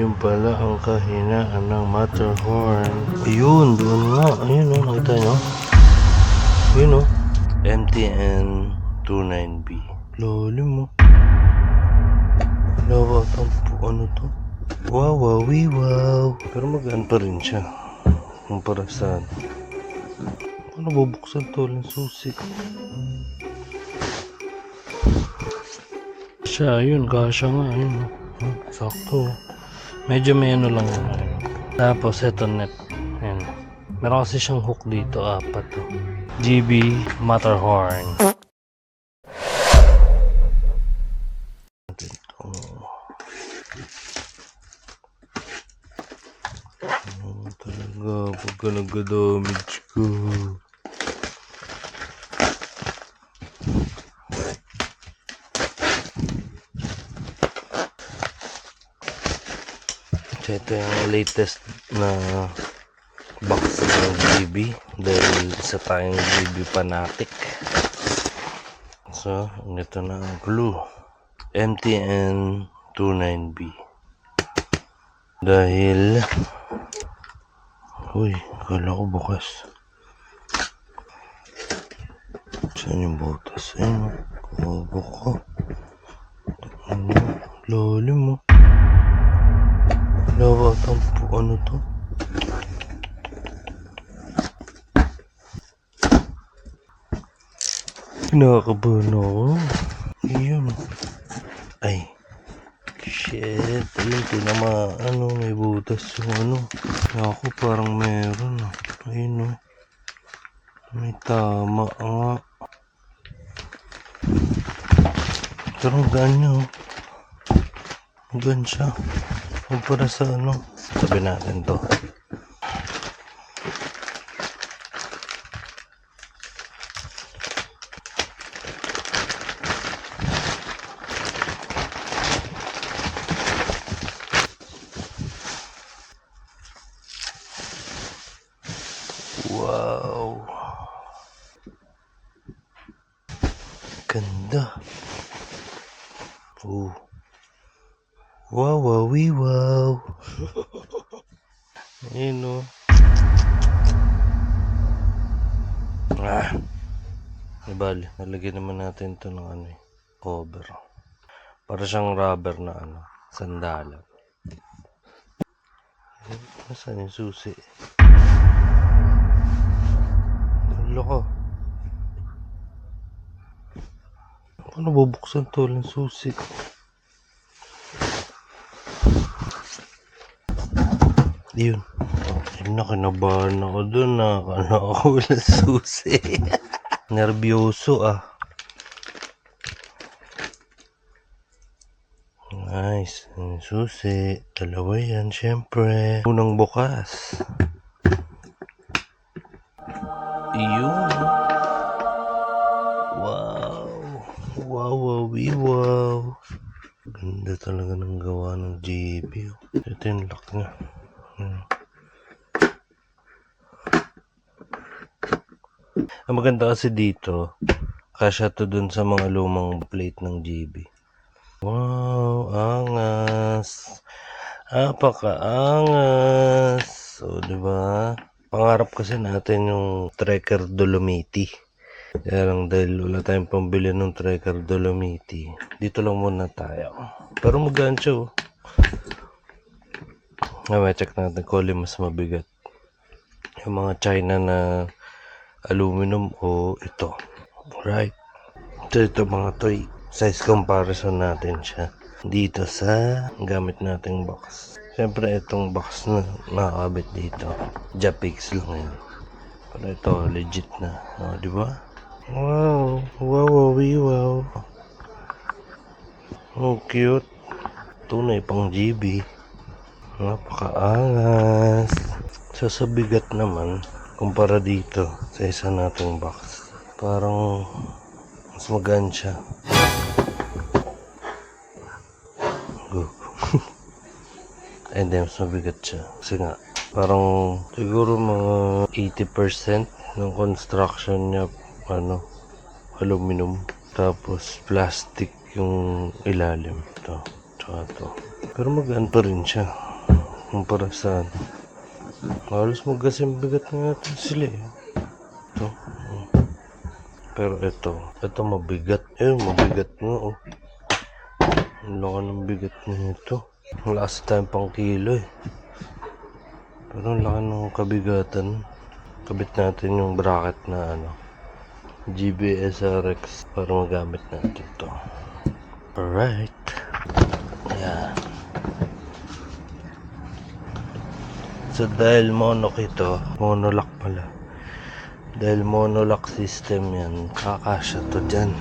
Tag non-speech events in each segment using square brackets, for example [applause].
Yung pala ang kahinaan ng Matterhorn. Ayun, doon nga. Ayun o, nakita nyo? Ayun o. MTN 29B. Loli mo. Lawa tampo. Ano to? Wow, wow, wee, wow. Pero magaan pa rin siya. Kumpara sa... Ano bubuksan to? Lang susi. Siya, ayun, kasha nga, ayun. oh. Hmm, Sakto. Medyo may ano lang ayun. Tapos, eto net. Ayun. Meron kasi siyang hook dito, apat. Oh. GB Matterhorn. To. Oh, talaga, pagka nagka-damage ko. So, ito yung latest na box ng GB dahil isa tayong GB fanatic. So, ito na ang clue. MTN 29B. Dahil Uy, kala ko bukas. Saan yung butas? Ayun, kubo ko. Ano? Loli mo. Lawa tampo. Ano to? Kinakabahan ako. Iyon. Ay. Shit. Ayun, tinama. Ano, may butas yung ano. Ako, parang meron. ah. Ayun, oh. May tama nga. Pero ang gaan niya, oh. Ang gaan siya. Huwag para sa ano. Sabi natin to. Wow. Ganda. Oh. Wow, wow, wee, wow. Ayun o. Ah. Ibali. Nalagyan naman natin to ng ano eh. Cover. Para siyang rubber na ano. Sandalan. Eh, Nasaan yung susi? Loko. Paano bubuksan to ng susi? Yun. Na, kinabahan ako dun na. Ano ako wala susi. [laughs] Nervyoso ah. Nice. Susi. Dalawa yan, syempre. Unang bukas. Yun. Wow. Wow, wow, wow. Ganda talaga ng gawa ng JB. oh. Ito yung lock niya. Hmm. Ang maganda kasi dito, kasya to dun sa mga lumang plate ng JB. Wow, angas. Apaka-angas. So, di ba? Pangarap kasi natin yung Trekker Dolomiti. Kaya lang dahil wala tayong pambili ng Trekker Dolomiti, dito lang muna tayo. Pero magaan siya oh. Ngayon, check natin kung alin mas mabigat. Yung mga China na aluminum o ito. Right. Ito, ito mga toy. Size comparison natin siya. Dito sa gamit nating box. Siyempre, itong box na nakakabit dito. Japix lang yun. Pero ito, legit na. O, di ba? Wow. Wow, wow, wow. Oh, cute. Tunay pang GB. Napakaangas. So, sa bigat naman, kumpara dito sa isa nating box, parang mas magaan siya. And [laughs] then, mas mabigat siya. Kasi nga, parang siguro mga 80% ng construction niya, ano, aluminum. Tapos, plastic yung ilalim. Ito. Tsaka ito. Pero magaan pa rin siya. Kumpara sa ano. Halos magkasing bigat na natin sila eh. Ito. oh. Pero ito, ito mabigat. Eh, mabigat nga oh. Ang laki ng bigat nito. Wala kasi tayong pang kilo eh. Pero ang laki ng kabigatan. Kabit natin yung bracket na ano. GBS RX para magamit natin to. Alright. Ayan. So dahil monok ito, monolock pala. Dahil monolock system yan, kakasya to dyan.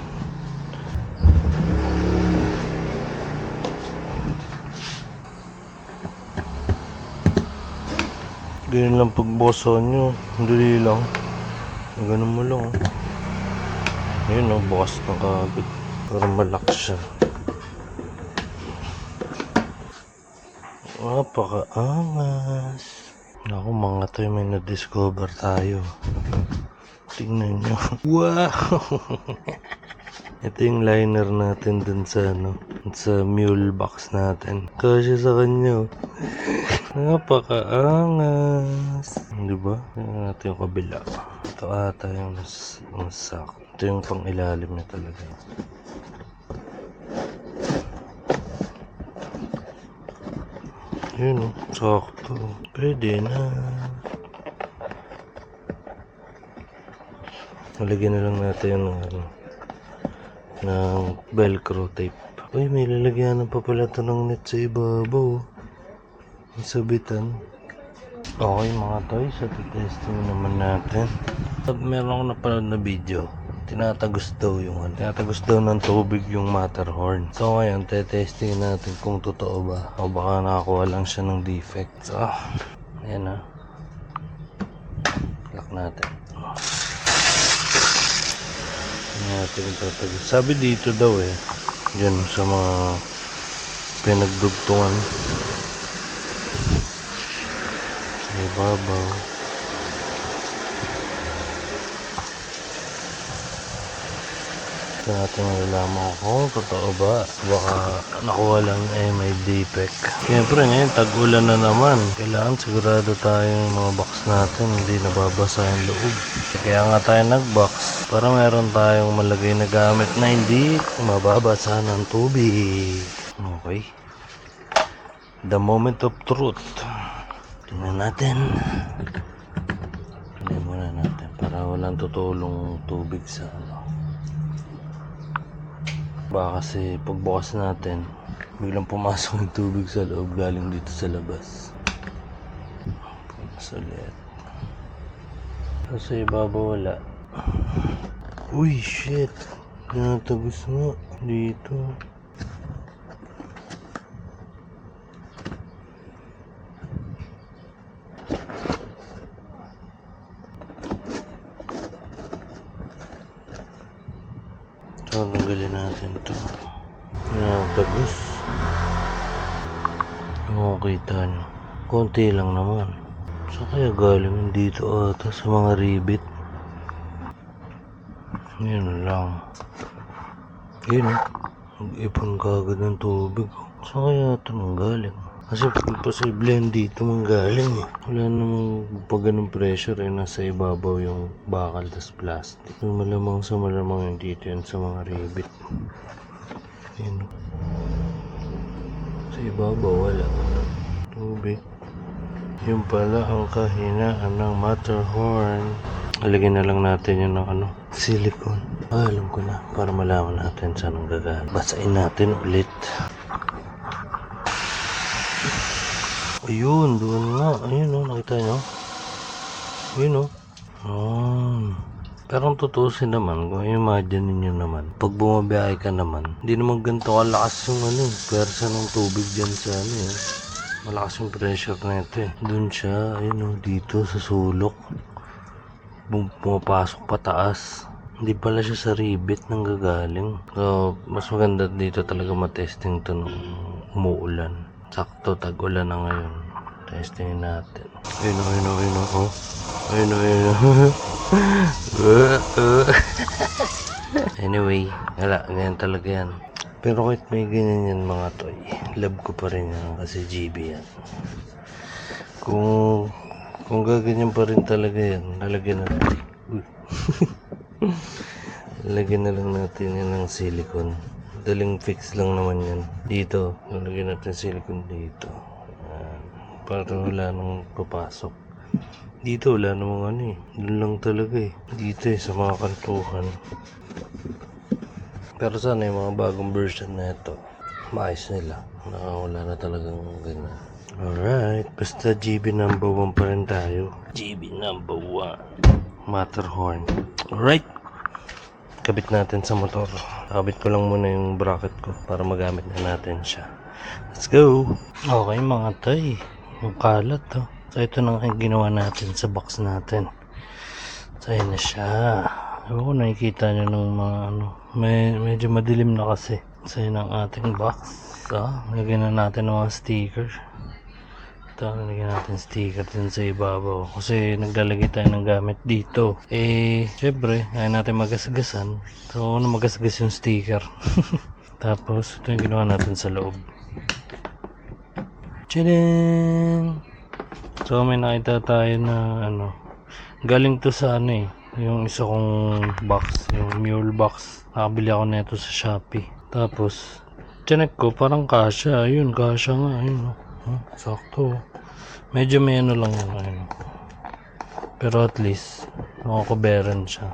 Ganyan lang pagboso nyo. Dali lang. Ganun mo lang. oh. Ayun o, bukas na kagad. Para malakas siya. Napakaangas. Naku mga to, may na-discover tayo. Tingnan nyo. Wow! [laughs] Ito yung liner natin dun sa ano, sa mule box natin. Kasi sa kanya. oh. [laughs] Napakaangas. Di ba? Tingnan natin yung kabila. Ito ata yung mas, mas sakto. Ito yung pang ilalim niya talaga. Yun oh, sakto. Pwede na. Nalagyan na lang natin ng ano, ng velcro tape. Uy, may lalagyanan pa pala ito ng net sa ibabaw. Ang sabitan. Okay mga toys, so testing naman natin. At meron akong napanood na video. Tinatagos daw yung ano. Tinatagos daw ng tubig yung Matterhorn. So ngayon, tetesting natin kung totoo ba. O baka nakakuha lang siya ng defect. So, ayan na. Lock natin. Natin itatagos. Sabi dito daw eh. Yan sa mga pinagdugtungan. Sa ibabaw. Ito natin malalaman kung totoo ba. Baka nakuha lang eh may defect. Siyempre ngayon tag-ulan na naman. Kailangan sigurado tayo yung mga box natin hindi nababasa yung loob. Kaya nga tayo nag-box para meron tayong malagay na gamit na hindi mababasa ng tubig. Okay. The moment of truth. Tingnan natin. Tingnan muna natin para walang tutulong tubig sa ano. Baka kasi pagbukas natin, biglang pumasok yung tubig sa loob galing dito sa labas. Pumas ulit. Sa ibabaw wala. Uy, shit. Tinatagos nga dito. So, tanggalin natin to. Tinatagos. Yung kita nyo. Konti lang naman. So, kaya galing dito ata sa mga ribbit. Yun lang. Yun oh. Mag-ipon kagad ng tubig. So, kaya ito galing. Kasi posible dito manggaling eh. Wala namang pag ganun pressure eh. Nasa ibabaw yung bakal tas plastic. Yung malamang sa malamang yung dito yan sa mga ribbit. Yun. oh. Sa ibabaw wala. Tubig. Yung pala ang kahinaan ng Matterhorn. Alagyan na lang natin yun ng ano, silicone. Ah, alam ko na. Para malaman natin saan ang gagal. Basain natin ulit. Ayun, doon nga. Ayun oh, nakita nyo? Ayun oh. Ah. Pero kung tutusin naman, kung imagine ninyo naman, pag bumabiyahe ka naman, hindi naman ganito kalakas yung ano, eh, pwersa ng tubig dyan sa ano eh. Malakas yung pressure na ito eh. Doon siya, ayun oh, dito sa sulok. Bum- pumapasok pataas. Hindi pala siya sa ribbit nang gagaling. So, mas maganda dito talaga matesting to nung umuulan. Sakto, tag-ulan na ngayon. Testingin natin. Ayun o, ayun o, ayun o. Oh. Ayun o, ayun o. [laughs] Anyway, wala. Ganyan talaga yan. Pero kahit may ganyan yan mga toy, love ko pa rin yan kasi GB yan. Kung kung gaganyan pa rin talaga yan, lalagyan na Uy. [laughs] lalagyan na lang natin yan ng silicone. Daling fix lang naman yan. Dito, lalagyan natin silicone dito. Para wala nang papasok. Dito wala namang ano eh. Doon lang talaga eh. Dito eh, sa mga kantuhan. Pero sana yung mga bagong version na ito, maayos nila. Nakawala na talagang ganyan. Alright, basta GB number 1 pa rin tayo. GB number 1. Matterhorn. Alright. Kabit natin sa motor. Kabit ko lang muna yung bracket ko para magamit na natin siya. Let's go! Okay mga tay. Yung kalat to. So ito na yung ginawa natin sa box natin. So ayan na siya. Ewan ko nakikita nyo ng mga ano. May, medyo madilim na kasi. So yun ang ating box. So, lagyan na natin ng mga sticker. Ito, lagyan natin sticker din sa ibabaw. Kasi naglalagay tayo ng gamit dito. Eh, syempre, ayaw natin magasgasan. So, ano magasgas yung sticker. [laughs] Tapos, ito yung ginawa natin sa loob. Tadaan! So, may nakita tayo na ano. Galing to sa ano eh. Yung isa kong box. Yung mule box. Nakabili ako nito sa Shopee. Tapos, tinek ko parang kasha. Ayun, kasha nga. Ayun. Oh. Hmm, sakto. Medyo may ano lang yun. Ayun. Pero at least, makakuberan siya.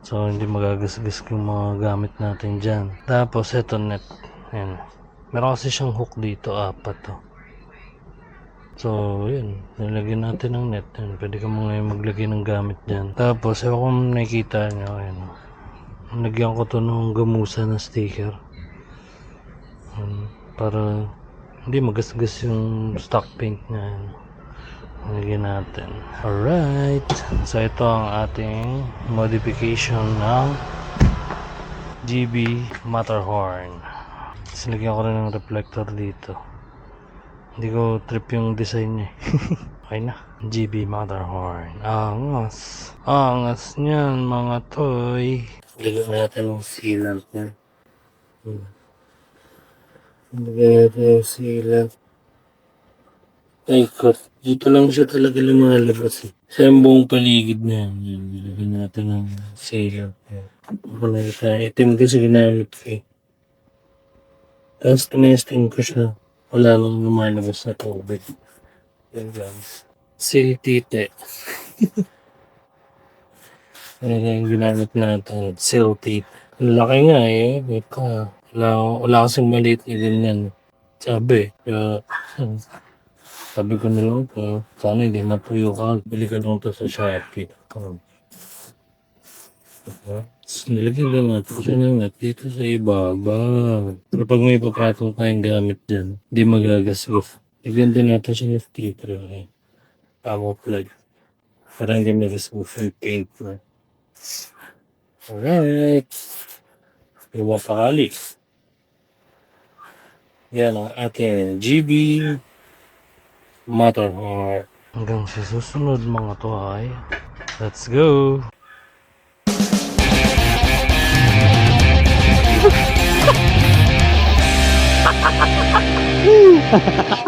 So, hindi magagasgas yung mga gamit natin dyan. Tapos, eto net. Ayan. Meron kasi siyang hook dito. Apat to. So, yun. Nilagyan natin ng net. Yun. Pwede ka mga maglagay ng gamit dyan. Tapos, ewan kung nakikita nyo. Ayan. Nagyan ko to ng gamusa na sticker. Yun. Para hindi magasgas yung stock paint. Ayan. Nilagyan natin. Alright. So, ito ang ating modification ng GB Matterhorn. Tapos, nilagyan ko rin ng reflector dito. Hindi ko trip yung design niya. [laughs] okay na. GB Matterhorn. Angas. Angas niyan mga toy. Lagyan natin yung sealant niya. Hmm. Sealant. Ay, cut. Dito lang siya talaga lumalabas eh. Sa buong paligid na yan. Yan, Lagyan natin ng. Yan. Wala tayo. Itim kasi ginamit ko eh. Tapos tinesting ko siya. Wala nang lumalabas na tubig. Yan guys. Siltite. [laughs] Yan yung ginamit natin. Siltite. Laki nga eh. Ika. Wala, wala kasing maliit din yan. Sabi. Kaya, sabi ko na lang po, sana hindi natuyo ka. Bili ka lang to sa Shopee. Um, diba? Nilagyan lang natin siya ng net dito sa ibabaw. Pero pag may papatong tayong gamit dyan, hindi magagasgas. Lagyan din natin siya ng sticker. Okay? Tamo plug. Hindi magagasgas yung paint na. Alright. Iwa pakali. Yan ang ating GB Motorhorn. Hanggang sa susunod mga tuhay. Let's go! [laughs]